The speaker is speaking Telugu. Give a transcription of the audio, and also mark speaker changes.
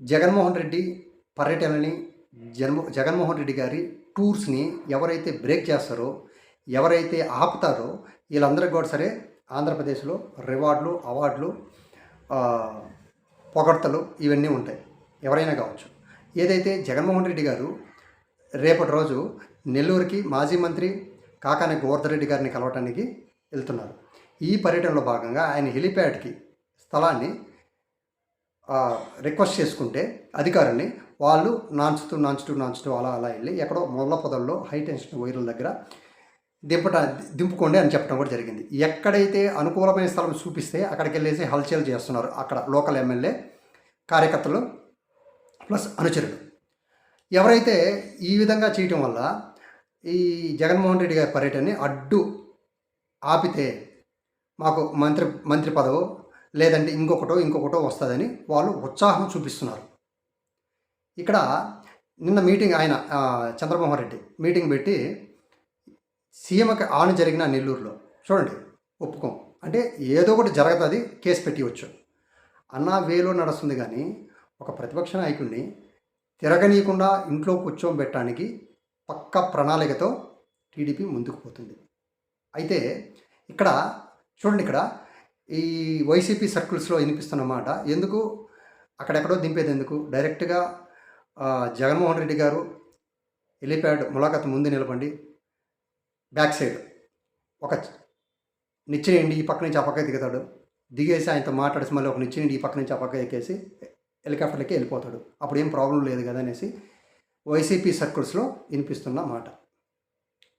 Speaker 1: జగన్మోహన్ రెడ్డి పర్యటనని జన్మ జగన్మోహన్ రెడ్డి గారి టూర్స్ని ఎవరైతే బ్రేక్ చేస్తారో ఎవరైతే ఆపుతారో వీళ్ళందరికీ కూడా సరే ఆంధ్రప్రదేశ్లో రివార్డులు అవార్డులు పొగడ్తలు ఇవన్నీ ఉంటాయి. ఎవరైనా కావచ్చు. ఏదైతే జగన్మోహన్ రెడ్డి గారు రేపటి రోజు నెల్లూరుకి మాజీ మంత్రి కాకాని గోవర్ధరెడ్డి గారిని కలవటానికి వెళ్తున్నారు. ఈ పర్యటనలో భాగంగా ఆయన హెలిప్యాడ్కి స్థలాన్ని రిక్వెస్ట్ చేసుకుంటే అధికారుల్ని వాళ్ళు నాంచుతూ నాంచుతూ నాంచుతూ అలా అలా వెళ్ళి ఎక్కడో మొదల పొదల్లో హై టెన్షన్ వైర్ల దగ్గర దింపట దింపుకోండి అని చెప్పడం కూడా జరిగింది. ఎక్కడైతే అనుకూలమైన స్థలం చూపిస్తే అక్కడికి వెళ్ళేసి హల్చల్ చేస్తున్నారు అక్కడ లోకల్ ఎమ్మెల్యే కార్యకర్తలు ప్లస్ అనుచరులు. ఎవరైతే ఈ విధంగా చేయటం వల్ల ఈ జగన్మోహన్ రెడ్డి గారి పర్యటనని అడ్డు ఆపితే మాకు మంత్రి మంత్రి పదవు లేదంటే ఇంకొకటో ఇంకొకటో వస్తుందని వాళ్ళు ఉత్సాహం చూపిస్తున్నారు. ఇక్కడ నిన్న మీటింగ్ ఆయన చంద్రమోహన్ రెడ్డి మీటింగ్ పెట్టి సీఎంకి ఆన జరిగిన నెల్లూరులో. చూడండి ఒప్పుకోం. అంటే ఏదో ఒకటి జరగతుంది కేసు పెట్టివచ్చు అన్న వేలో నడుస్తుంది కానీ ఒక ప్రతిపక్ష నాయకుడిని తిరగనీయకుండా ఇంట్లో కూర్చోబెట్టడానికి పక్క ప్రణాళికతో టీడీపీ ముందుకు పోతుంది. అయితే ఇక్కడ చూడండి ఇక్కడ ఈ వైసీపీ సర్కిల్స్లో వినిపిస్తున్న మాట ఎందుకు? అక్కడెక్కడో దింపేది ఎందుకు? డైరెక్ట్గా జగన్మోహన్ రెడ్డి గారు హెలిప్యాడ్ ములాఖత్ ముందు నిలబండి బ్యాక్ సైడ్ ఒక నిచ్చెనండి ఈ పక్క నుంచి ఆ పక్క దిగుతాడు దిగేసి ఆయనతో మాట్లాడేసి మళ్ళీ ఒక నిచ్చెనండి ఈ పక్క నుంచి ఆ పక్క ఎక్కేసి హెలికాప్టర్లకి వెళ్ళిపోతాడు. అప్పుడు ఏం ప్రాబ్లం లేదు కదా అనేసి వైసీపీ సర్కిల్స్లో వినిపిస్తున్న మాట.